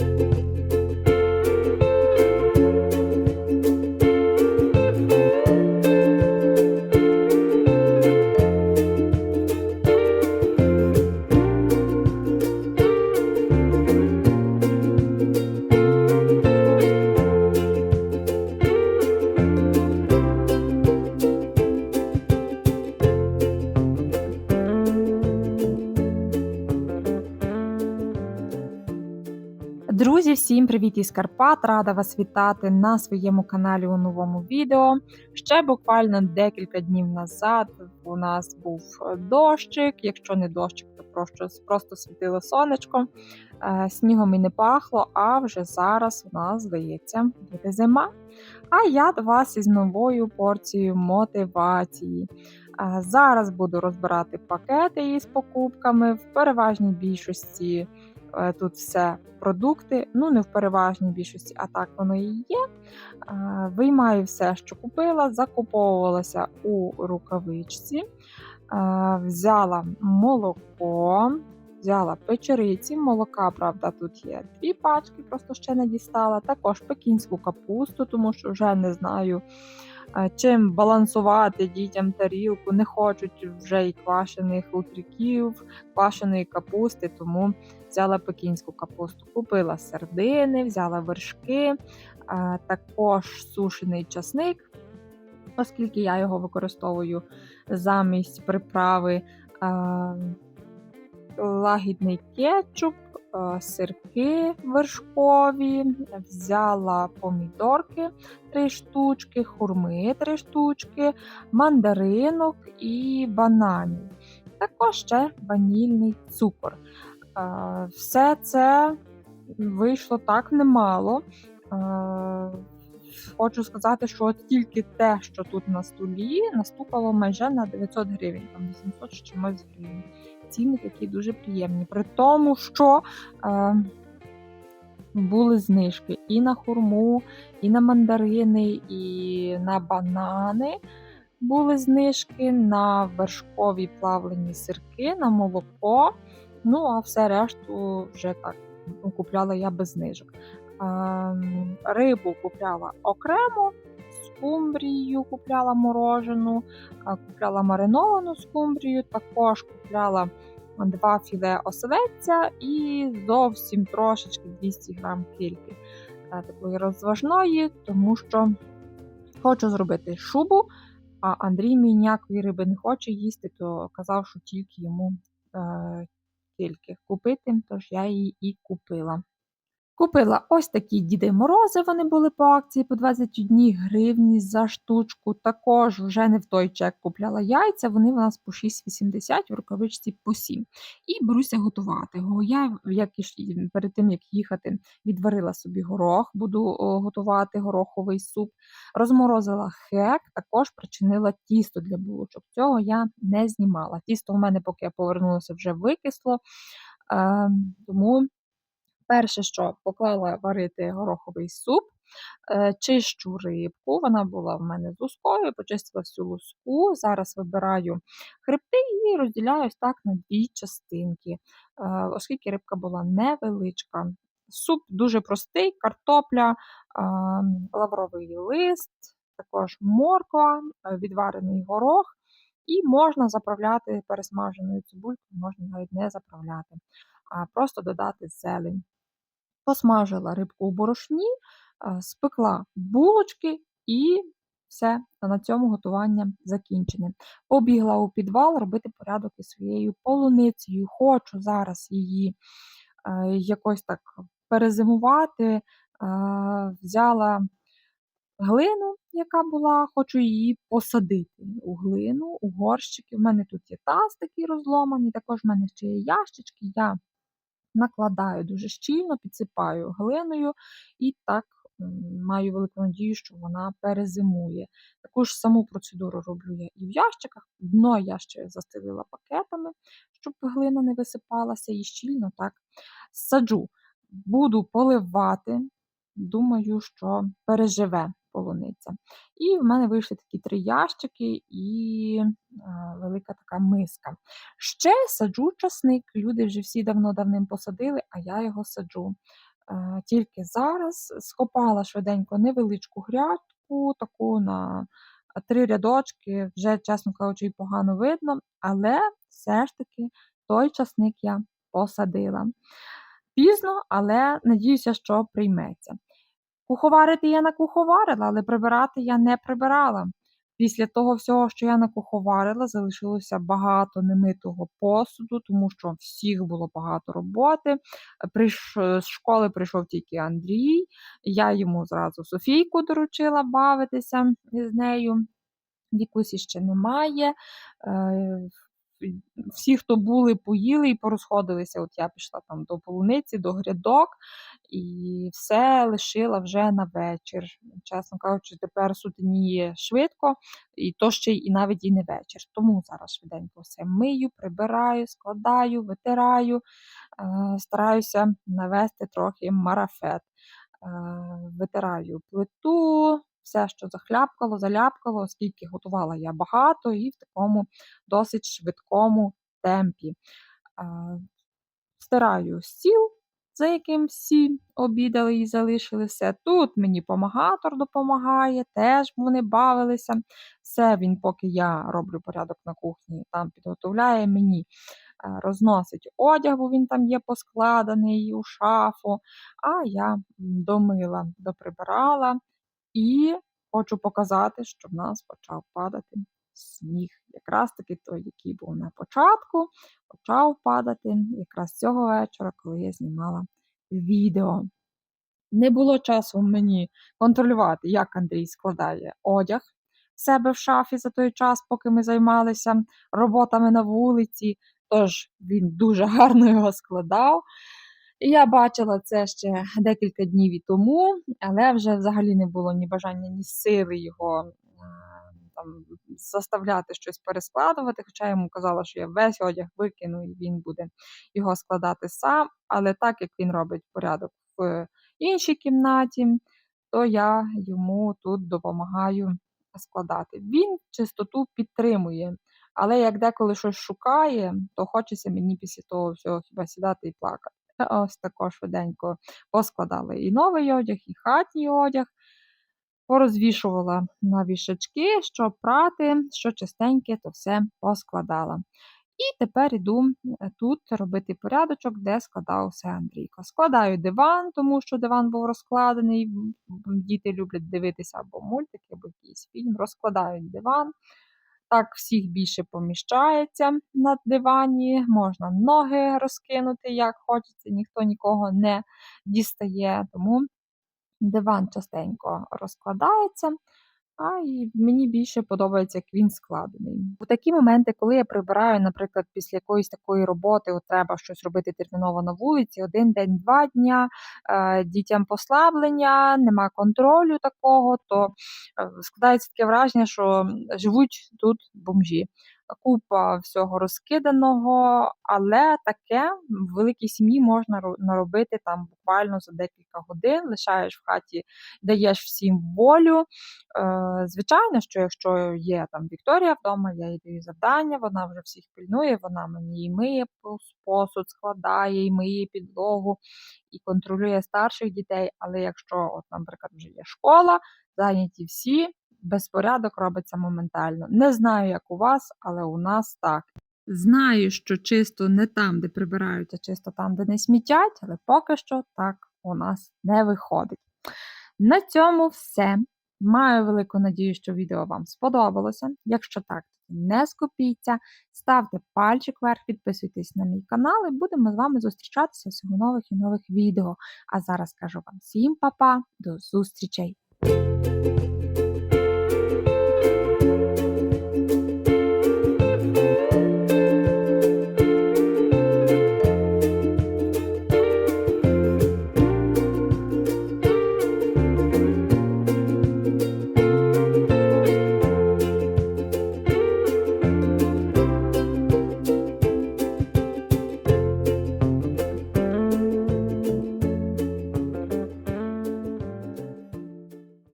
Друзі, всім привіт із Карпат! Рада вас вітати на своєму каналі у новому відео. Ще буквально декілька днів назад у нас був дощик. Якщо не дощик, то просто, просто світило сонечко. Е, Снігом і не пахло, а вже зараз у нас, здається, буде зима. А я до вас із новою порцією мотивації. Е, Зараз буду розбирати пакети із покупками в переважній більшості. Е, Тут все продукти, ну не в переважній більшості, а так воно і є. Е, Виймаю все, що купила, закуповувалася у рукавичці, Е, взяла молоко, взяла печериці, молока, правда, тут є дві пачки, просто ще не дістала. Також пекінську капусту, тому що вже не знаю. Е, Чим балансувати дітям тарілку, не хочуть вже і квашених окріків, квашеної капусти, тому взяла пекінську капусту. Купила сердини, взяла вершки, також сушений часник, оскільки я його використовую замість приправи, а, лагідний кетчуп, сирки вершкові, взяла помідорки 3 штучки, хурми 3 штучки, мандаринок і бананів. Також ще ванільний цукор. Е, Все це вийшло так немало. Хочу сказати, що от тільки те, що тут на столі, наступало майже на 900 гривень, там 800 з чимось гривень. Ціни такі дуже приємні. При тому, що е, були знижки і на хурму, і на мандарини, і на банани. Були знижки на вершкові плавлені сирки, на молоко. Ну, а все решту вже так купляла я без знижок. Ем, Рибу купляла окремо, скумбрію купляла морожену, купляла мариновану скумбрію, також купляла два філе оселедця і зовсім трошечки 200 грам кільки е, такої розважної, тому що хочу зробити шубу. А Андрій мій ніякої риби не хоче їсти, то казав, що тільки йому е, тільки купити, тож я її і купила. Купила ось такі Діди Морози, вони були по акції по 21 гривні за штучку. Також вже не в той чек купляла яйця, вони у нас по 6,80, в рукавичці по 7. І беруся готувати. Я, як і перед тим, як їхати, відварила собі горох, буду готувати гороховий суп. Розморозила хек, також причинила тісто для булочок. Цього я не знімала. Тісто у мене, поки я повернулася, вже викисло. Е, тому перше, що поклала варити гороховий суп, е, чищу рибку. Вона була в мене з лускою, почистила всю луску. Зараз вибираю хребти і розділяю так на дві частинки, е, оскільки рибка була невеличка. Суп дуже простий, картопля, е, лавровий лист, також морква, відварений горох. І можна заправляти пересмаженою цибулькою, можна навіть не заправляти, а просто додати зелень. Посмажила рибку у борошні, е, спекла булочки і все, на цьому готування закінчене. Побігла у підвал робити порядок із своєю полуницею. Хочу зараз її е, якось так перезимувати. Е, Взяла глину, яка була, хочу її посадити у глину, у горщики. У мене тут є таз такий розломаний, також в мене ще є ящички. Я накладаю дуже щільно, підсипаю глиною і так маю велику надію, що вона перезимує. Таку ж саму процедуру роблю я і в ящиках. Дно я ще застелила пакетами, щоб глина не висипалася, і щільно так саджу. Буду поливати. Думаю, що переживе полуниця. І в мене вийшли такі три ящики і е, велика така миска. Ще саджу часник. Люди вже всі давно давним посадили, а я його саджу. Е, Тільки зараз скопала швиденько невеличку грядку, таку на три рядочки, вже, чесно кажучи, і погано видно, але все ж таки той часник я посадила. Пізно, але надіюся, що прийметься. Куховарити я накуховарила, але прибирати я не прибирала. Після того всього, що я накуховарила, залишилося багато немитого посуду, тому що всіх було багато роботи. Прийш... З школи прийшов тільки Андрій, я йому зразу Софійку доручила бавитися з нею. Вікусі ще немає. Е, всі, хто були, поїли і порозходилися. От я пішла там до полуниці, до грядок і все лишила вже на вечір. Чесно кажучи, тепер сутеніє швидко, і то ще й і навіть і не вечір. Тому зараз швиденько все мию, прибираю, складаю, витираю, е, стараюся навести трохи марафет. Е, витираю плиту, все, що захляпкало, заляпкало, оскільки готувала я багато і в такому досить швидкому темпі. Стираю стіл, за яким всі обідали і залишилися. Тут мені помагатор допомагає, теж вони бавилися. Все він, поки я роблю порядок на кухні, там підготовляє мені. Розносить одяг, бо він там є поскладений у шафу, а я домила, доприбирала, і хочу показати, що в нас почав падати сніг. Якраз таки той, який був на початку, почав падати якраз цього вечора, коли я знімала відео. Не було часу мені контролювати, як Андрій складає одяг в себе в шафі за той час, поки ми займалися роботами на вулиці. Тож він дуже гарно його складав. Я бачила це ще декілька днів і тому, але вже взагалі не було ні бажання, ні сили його там заставляти щось перескладувати. Хоча йому казала, що я весь одяг викину і він буде його складати сам. Але так як він робить порядок в іншій кімнаті, то я йому тут допомагаю складати. Він чистоту підтримує. Але як деколи щось шукає, то хочеться мені після того всього хіба сідати і плакати. Ось також швиденько поскладали і новий одяг, і хатній одяг, порозвішувала на вішачки, що прати, що чистеньке, то все поскладала. І тепер йду е, тут робити порядочок, де складався Андрійко. Складаю диван, тому що диван був розкладений. Діти люблять дивитися або мультики, або якийсь фільм. Розкладають диван. Так, всіх більше поміщається на дивані, можна ноги розкинути, як хочеться, ніхто нікого не дістає, тому диван частенько розкладається. А і мені більше подобається, як він складений. У такі моменти, коли я прибираю, наприклад, після якоїсь такої роботи, от треба щось робити терміново на вулиці, один день, два дня, е, дітям послаблення, нема контролю такого, то е, складається таке враження, що живуть тут бомжі купа всього розкиданого, але таке в великій сім'ї можна наробити там буквально за декілька годин, лишаєш в хаті, даєш всім волю. Е, звичайно, що якщо є там Вікторія вдома, я їй даю завдання, вона вже всіх пильнує, вона мені і миє посуд, складає, і миє підлогу і контролює старших дітей. Але якщо, от, наприклад, вже є школа, зайняті всі безпорядок робиться моментально. Не знаю, як у вас, але у нас так. Знаю, що чисто не там, де прибирають, а чисто там, де не смітять, але поки що так у нас не виходить. На цьому все. Маю велику надію, що відео вам сподобалося. Якщо так, не скупіться, ставте пальчик вверх, підписуйтесь на мій канал і будемо з вами зустрічатися всього нових і нових відео. А зараз кажу вам всім па-па, до зустрічей!